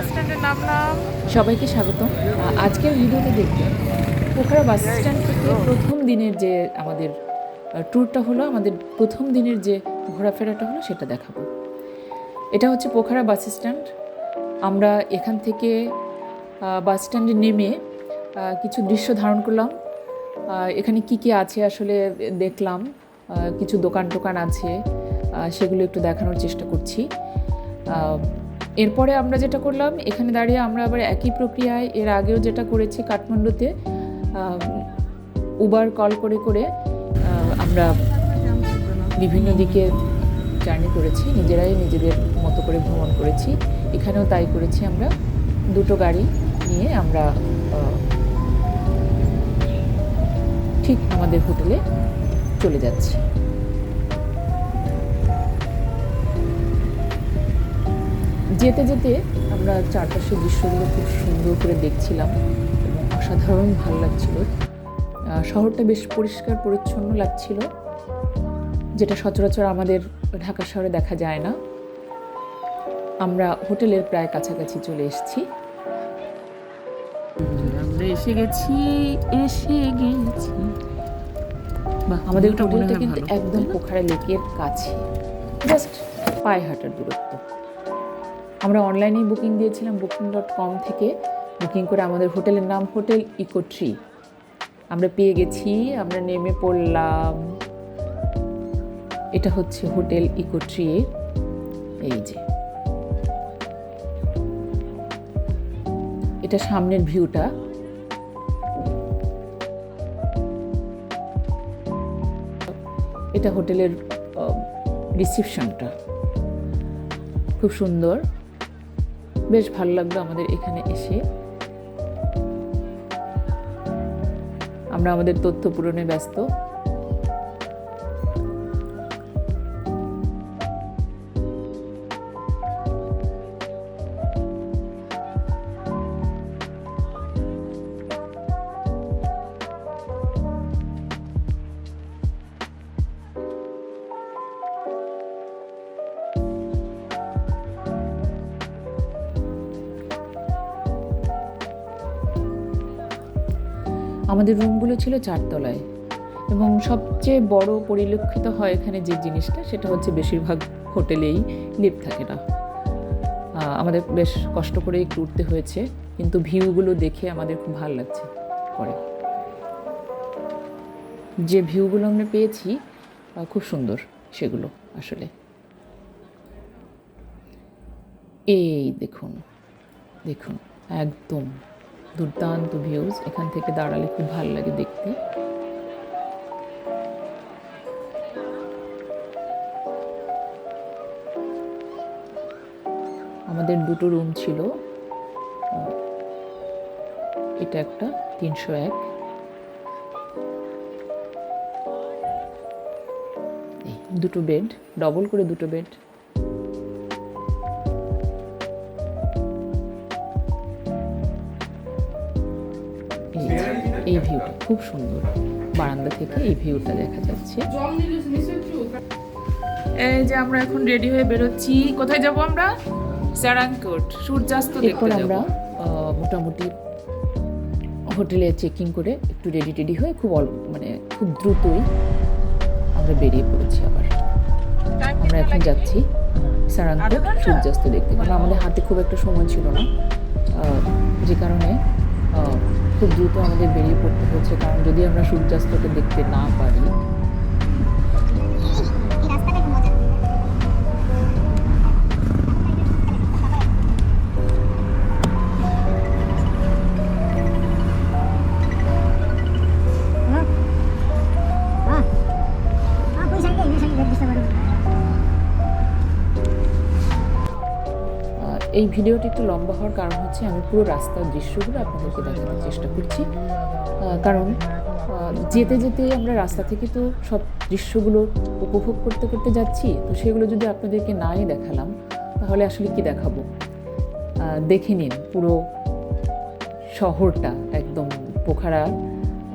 বাস স্ট্যান্ডে নামলাম সবাইকে স্বাগতম। আহ, আজকের ভিডিওতে দেখবেন পোখরা বাস স্ট্যান্ড থেকে প্রথম দিনের যে আমাদের ট্যুরটা হলো আমাদের প্রথম দিনের যে ঘোরাফেরাটা হলো সেটা দেখাবো। এটা হচ্ছে পোখরা বাস স্ট্যান্ড। আমরা এখান থেকে বাস স্ট্যান্ডে নেমে কিছু দৃশ্য ধারণ করলাম। এখানে কি কি আছে আসলে দেখলাম কিছু দোকান টোকান আছে সেগুলো একটু দেখানোর চেষ্টা করছি। এরপরে আমরা যেটা করলাম, এখানে দাঁড়িয়ে আমরা আবার একই প্রক্রিয়ায় এর আগেও যেটা করেছি কাঠমান্ডুতে উবার কল করে করে আমরা বিভিন্ন দিকে জার্নি করেছি, নিজেরাই নিজেদের মতো করে ভ্রমণ করেছি। এখানেও তাই করেছি আমরা। দুটো গাড়ি নিয়ে আমরা ঠিক আমাদের হোটেলে চলে যাচ্ছি। যেতে যেতে আমরা চারপাশের দৃশ্যগুলো খুব সুন্দর করে দেখছিলাম এবং অসাধারণ ভালো লাগছিল। শহরটা বেশ পরিষ্কার পরিচ্ছন্ন লাগছিল যেটা সচরাচর আমাদের ঢাকা শহরে দেখা যায় না। আমরা হোটেলের প্রায় কাছাকাছি চলে এসেছি। আমরা এসে গেছি এসে গেছি। বাহ আমাদের হোটেলটা কিন্তু একদম? পোখরা লেকের কাছে। জাস্ট পায়ে হাঁটার দূরত্ব। আমরা অনলাইনেই বুকিং দিয়েছিলাম বুকিং ডট কম থেকে। বুকিং করে আমাদের হোটেলের নাম হোটেল ইকো ট্রি। আমরা পেয়ে গেছি, আমরা নেমে পড়লাম। এটা হচ্ছে হোটেল ইকো ট্রি। এই যে। এটা সামনের ভিউটা। এটা হোটেলের রিসিপশনটা খুব সুন্দর। বেশ ভালো লাগল আমাদের এখানে এসে। আমরা আমাদের তথ্য পূরণে ব্যস্ত। আমাদের রুমগুলো ছিল চারতলায় এবং সবচেয়ে বড় পরিলক্ষিত হয় এখানে যে জিনিসটা, সেটা হচ্ছে বেশিরভাগ হোটেলেই লিফট থাকে না। আমাদের বেশ কষ্ট করে একটু উঠতে হয়েছে, কিন্তু ভিউগুলো দেখে আমাদের খুব ভালো লাগছে পরে। যে ভিউগুলো আমরা পেয়েছি খুব সুন্দর সেগুলো আসলে। এই দেখুন দেখুন, একদম দুর্দান্ত ভিউজ এখান থেকে দাঁড়ালে খুব ভালো লাগে দেখতে। আমাদের দুটো রুম ছিল। এটা একটা, তিনশো এক। দুটো বেড ডবল করে দুটো বেড এই এই ভিউটা খুব সুন্দর। বারান্দা থেকে এই ভিউটা দেখা যাচ্ছে। এই যে আমরা এখন রেডি হয়ে বেরোচ্ছি। কোথায় যাব আমরা? স্যারাংকোট সূর্যাস্ত দেখতে যাব। আমরা মোটামুটি হোটেলে চেকিং করে একটু রেডি টেডি হয়ে খুব অল্প মানে খুব দ্রুতই আমরা বেরিয়ে পড়েছি আবার। আমরা এখন যাচ্ছি সারাংপুর সূর্যাস্ত দেখতে। কারণ আমাদের হাতে খুব একটা সময় ছিল না। যে কারণে খুব দ্রুত আমাদের বেরিয়ে পড়তে হচ্ছে কারণ যদি আমরা সূর্যাস্তকে দেখতে না পারি এই ভিডিওটি একটু লম্বা হওয়ার কারণ হচ্ছে আমি পুরো রাস্তার দৃশ্যগুলো আপনাদেরকে দেখানোর চেষ্টা করছি। কারণ যেতে যেতে আমরা রাস্তা থেকে তো সব দৃশ্যগুলো উপভোগ করতে করতে যাচ্ছি, তো সেগুলো যদি আপনাদেরকে নাই দেখালাম, তাহলে আসলে কি দেখাবো? দেখে নিন পুরো শহরটা একদম পোখারা।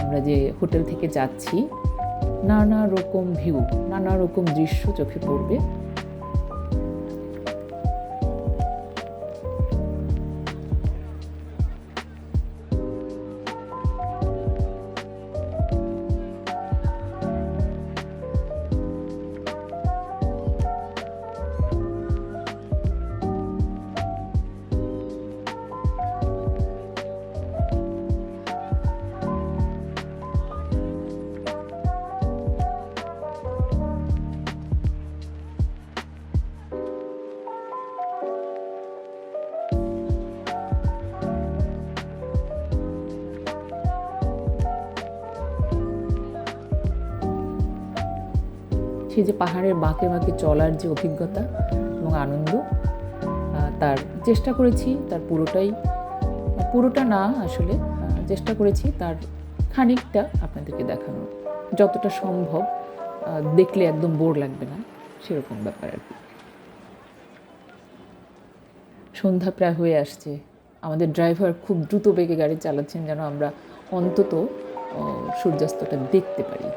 আমরা যে হোটেল থেকে যাচ্ছি, নানা রকম ভিউ নানা রকম দৃশ্য চোখে পড়বে। সেই যে পাহাড়ের বাঁকে বাঁকে চলার যে অভিজ্ঞতা এবং আনন্দ তার চেষ্টা করেছি, তার পুরোটাই, পুরোটা না আসলে চেষ্টা করেছি, তার খানিকটা আপনাদেরকে দেখানোর যতটা সম্ভব দেখলে একদম বোর লাগবে না, সেরকম ব্যাপার আর কি। সন্ধ্যা প্রায় হয়ে আসছে। আমাদের ড্রাইভার খুব দ্রুত বেগে গাড়ি চালাচ্ছেন যেন আমরা অন্তত সূর্যাস্তটা দেখতে পারি।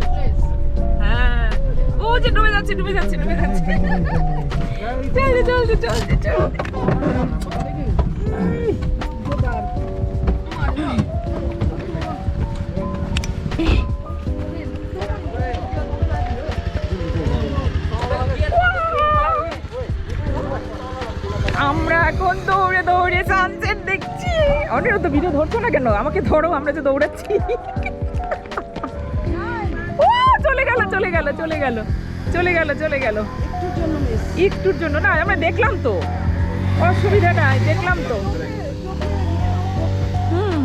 যে ডুবে যাচ্ছে ডুবে যাচ্ছে ডুবে যাচ্ছে। চলছে চলছে চলছে চলছে আমরা এখন দৌড়ে দৌড়ে সানসেট দেখছি। অনেক তো ভিডিও ধরছো না কেন? আমাকে ধরো, আমরা যে দৌড়াচ্ছি। চলে গেল চলে গেল চলে গেল চলে গেল। একটুর জন্য না আমরা দেখলাম তো। অসুবিধা নাই দেখলাম তো। হুম।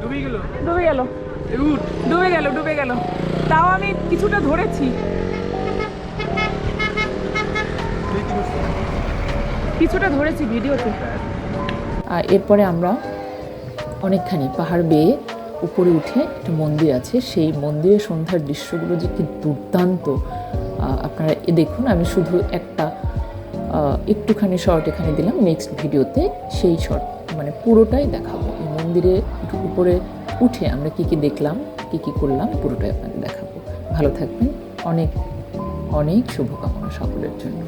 ডুবে গেল। ডুবে গেল। ডুবে গেল ডুবে গেল। তাও আমি কিছুটা ধরেছি। কিছুটা ধরেছি ভিডিওতে। এরপরে আমরা অনেকখানি পাহাড় বেয়ে উপরে উঠে একটা মন্দির আছে। সেই মন্দিরের সন্ধ্যার দৃশ্যগুলো যে কি দুর্দান্ত আপনারা এ দেখুন। আমি শুধু একটা একটুখানি শর্ট এখানে দিলাম। নেক্সট ভিডিওতে সেই শর্ট মানে পুরোটাই দেখাবো। এই মন্দিরে একটু উপরে উঠে আমরা কি কি দেখলাম, কি কি করলাম, পুরোটাই আপনাদের দেখাবো। ভালো থাকবেন। অনেক অনেক শুভকামনা সকলের জন্য।